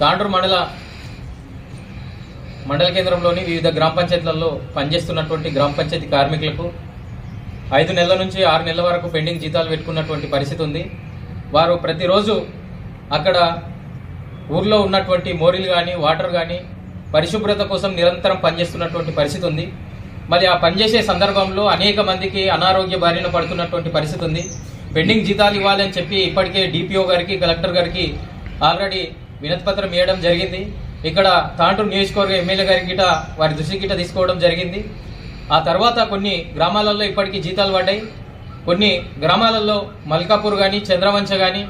తాండూరు మండల మండల కేంద్రంలోని వివిధ గ్రామ పంచాయతీలలో పనిచేస్తున్నటువంటి గ్రామ పంచాయతీ కార్మికులకు ఐదు నెలల నుంచి ఆరు నెలల వరకు పెండింగ్ జీతాలు పెట్టుకున్నటువంటి పరిస్థితి ఉంది. వారు ప్రతిరోజు అక్కడ ఊర్లో ఉన్నటువంటి మోరీలు కానీ వాటర్ కానీ పరిశుభ్రత కోసం నిరంతరం పనిచేస్తున్నటువంటి పరిస్థితి ఉంది. మరి ఆ పనిచేసే సందర్భంలో అనేక మందికి అనారోగ్య బారిన పడుతున్నటువంటి పరిస్థితి ఉంది. పెండింగ్ జీతాలు ఇవ్వాలని చెప్పి ఇప్పటికే డిపిఓ గారికి కలెక్టర్ గారికి ఆల్రెడీ వినతిపత్రం ఇవ్వడం జరిగింది. ఇక్కడ తాంటూరు నియోజకవర్గ ఎమ్మెల్యే గారి గిట వారి దృష్టి గిట తీసుకోవడం జరిగింది. ఆ తర్వాత కొన్ని గ్రామాలలో ఇప్పటికీ జీతాలు పడ్డాయి. కొన్ని గ్రామాలలో మల్కాపూర్ కానీ చంద్రవంచ కానీ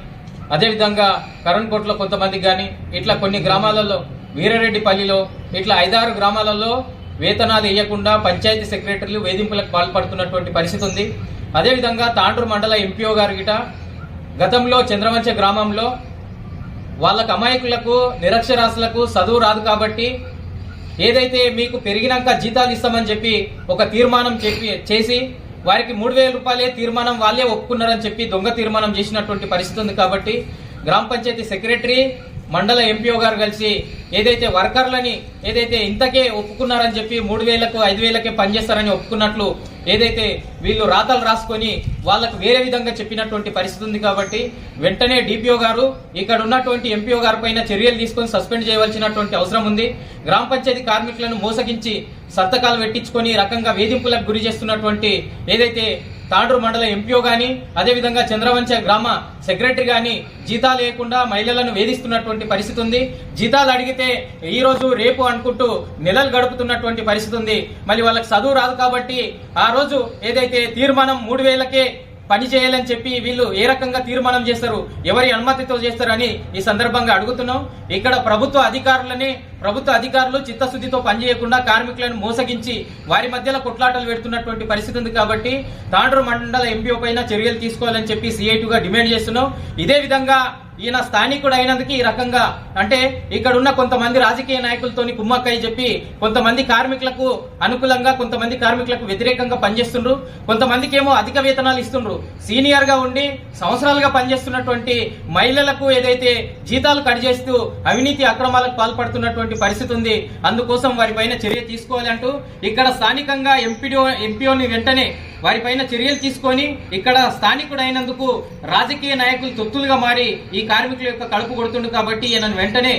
అదేవిధంగా కరణ్కోట్లో కొంతమందికి కానీ ఇట్లా కొన్ని గ్రామాలలో వీరారెడ్డిపల్లిలో ఇట్లా ఐదారు గ్రామాలలో వేతనాలు వేయకుండా పంచాయతీ సెక్రటరీలు వేధింపులకు పాల్పడుతున్నటువంటి పరిస్థితి ఉంది. అదేవిధంగా తాండూరు మండల ఎంపీఓ గారి గిట గతంలో చంద్రవంచ గ్రామంలో వాళ్ళకు అమాయకులకు నిరక్షరాస్యులకు చదువు రాదు కాబట్టి ఏదైతే మీకు పెరిగినాక జీతాలు ఇస్తామని చెప్పి ఒక తీర్మానం చెప్పి చేసి వారికి మూడు వేల రూపాయలే తీర్మానం వాళ్ళే ఒప్పుకున్నారని చెప్పి దొంగ తీర్మానం చేసినటువంటి పరిస్థితి ఉంది కాబట్టి గ్రామ పంచాయతీ సెక్రటరీ మండల ఎంపీఓ గారు కలిసి ఏదైతే వర్కర్లని ఏదైతే ఇంతకే ఒప్పుకున్నారని చెప్పి మూడు వేలకు ఐదు వేలకే పనిచేస్తారని ఒప్పుకున్నట్లు ఏదైతే వీళ్ళు రాతలు రాసుకొని వాళ్ళకు వేరే విధంగా చెప్పినటువంటి పరిస్థితి ఉంది కాబట్టి వెంటనే డిపిఓ గారు ఇక్కడ ఉన్నటువంటి ఎంపీఓ గారి పైన చర్యలు తీసుకొని సస్పెండ్ చేయవలసినటువంటి అవసరం ఉంది. గ్రామ పంచాయతీ కార్మికులను మోసగించి సంతకాలు పెట్టించుకొని రకంగా వేధింపులకు గురి చేస్తున్నటువంటి ఏదైతే తాండ్రు మండల ఎంపీఓ గాని అదేవిధంగా చంద్రవంచ గ్రామ సెక్రటరీ గాని జీతాలు లేకుండా మహిళలను వేధిస్తున్నటువంటి పరిస్థితి ఉంది. జీతాలు అడిగితే ఈ రోజు రేపు అనుకుంటూ నెలలు గడుపుతున్నటువంటి పరిస్థితి ఉంది. మళ్ళీ వాళ్ళకి చదువు రాదు కాబట్టి ఆ రోజు ఏదైతే తీర్మానం మూడు వేలకే పని చేయాలని చెప్పి వీళ్ళు ఏ రకంగా తీర్మానం చేస్తారు ఎవరి అనుమతితో చేస్తారని ఈ సందర్భంగా అడుగుతున్నాం. ఇక్కడ ప్రభుత్వ అధికారులని ప్రభుత్వ అధికారులు చిత్తశుద్ధితో పనిచేయకుండా కార్మికులను మోసగించి వారి మధ్యలో కొట్లాటలు పెడుతున్నటువంటి పరిస్థితి ఉంది కాబట్టి తాండ్రు మండల ఎంపీఓ పైన చర్యలు తీసుకోవాలని చెప్పి సిఐటిగా డిమాండ్ చేస్తున్నాం. ఇదే విధంగా ఈయన స్థానికుడు అయినందుకు ఈ రకంగా అంటే ఇక్కడ ఉన్న కొంతమంది రాజకీయ నాయకులతోని కుమ్మక్కయ్య చెప్పి కొంతమంది కార్మికులకు అనుకూలంగా కొంతమంది కార్మికులకు వ్యతిరేకంగా పనిచేస్తుండ్రు. కొంతమందికి ఏమో అధిక వేతనాలు ఇస్తుండ్రు. సీనియర్గా ఉండి సంవత్సరాలుగా పనిచేస్తున్నటువంటి మహిళలకు ఏదైతే జీతాలు కట్ చేస్తూ అవినీతి అక్రమాలకు పాల్పడుతున్నటువంటి పరిస్థితి ఉంది అందుకోసం వారిపైన చర్య తీసుకోవాలంటూ ఇక్కడ స్థానికంగా ఎంపీడీ ఎంపీఓని వెంటనే వారిపైన చర్యలు తీసుకొని ఇక్కడ స్థానికుడైనందుకు రాజకీయ నాయకులు తొత్తులుగా మారి ఈ కార్మికుల యొక్క కడుపు కొడుతుండు కాబట్టి ఈయనను వెంటనే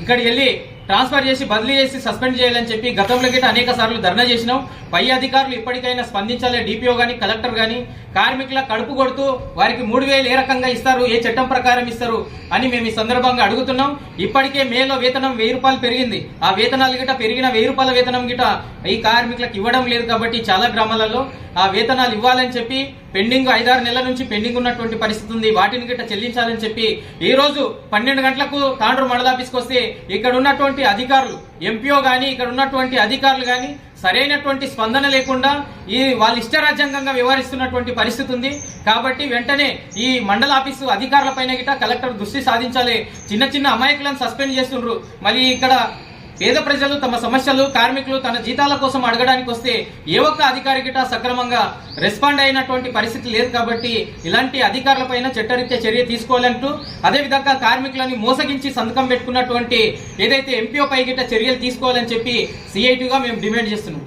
ఇక్కడికి వెళ్ళి ట్రాన్స్ఫర్ చేసి బదిలీ చేసి సస్పెండ్ చేయాలని చెప్పి గతంలో గిట్ట అనేక సార్లు ధర్నా చేసినాం. పై అధికారులు ఇప్పటికైనా స్పందించాలి. డిపిఓ కానీ కలెక్టర్ కానీ కార్మికుల కడుపు కొడుతూ వారికి మూడు వేలు ఏ రకంగా ఇస్తారు ఏ చట్టం ప్రకారం ఇస్తారు అని మేము ఈ సందర్భంగా అడుగుతున్నాం. ఇప్పటికే మేలో వేతనం వెయ్యి రూపాయలు పెరిగింది. ఆ వేతనాలు గిట పెరిగిన వెయ్యి రూపాయల వేతనం గిట ఈ కార్మికులకు ఇవ్వడం లేదు కాబట్టి చాలా గ్రామాలలో ఆ వేతనాలు ఇవ్వాలని చెప్పి పెండింగ్ ఐదారు నెలల నుంచి పెండింగ్ ఉన్నటువంటి పరిస్థితి ఉంది. వాటిని గిట్ట చెల్లించాలని చెప్పి ఈ రోజు పన్నెండు గంటలకు తాండ్రు మండలాఫీస్కి వస్తే ఇక్కడ ఉన్నటువంటి అధికారులు ఎంపీఓ కానీ ఇక్కడ ఉన్నటువంటి అధికారులు కానీ సరైనటువంటి స్పందన లేకుండా ఈ వాళ్ళ ఇష్టరాజ్యాంగంగా వ్యవహరిస్తున్నటువంటి పరిస్థితి ఉంది. కాబట్టి వెంటనే ఈ మండల ఆఫీసు అధికారులపైన గిట కలెక్టర్ దృష్టి సాధించాలి. చిన్న చిన్న అమాయకులను సస్పెండ్ చేస్తుండ్రు. మరి ఇక్కడ పేద ప్రజలు తమ సమస్యలు కార్మికులు తన జీతాల కోసం అడగడానికి వస్తే ఏ ఒక్క అధికారి గిట సక్రమంగా రెస్పాండ్ అయినటువంటి పరిస్థితి లేదు కాబట్టి ఇలాంటి అధికారులపైన చట్టరీత్యా చర్య తీసుకోవాలంటూ అదేవిధంగా కార్మికులని మోసగించి సంతకం పెట్టుకున్నటువంటి ఏదైతే ఎంపీఓ పై గిట్ట చర్యలు తీసుకోవాలని చెప్పి సిఐటిగా మేము డిమాండ్ చేస్తున్నాం.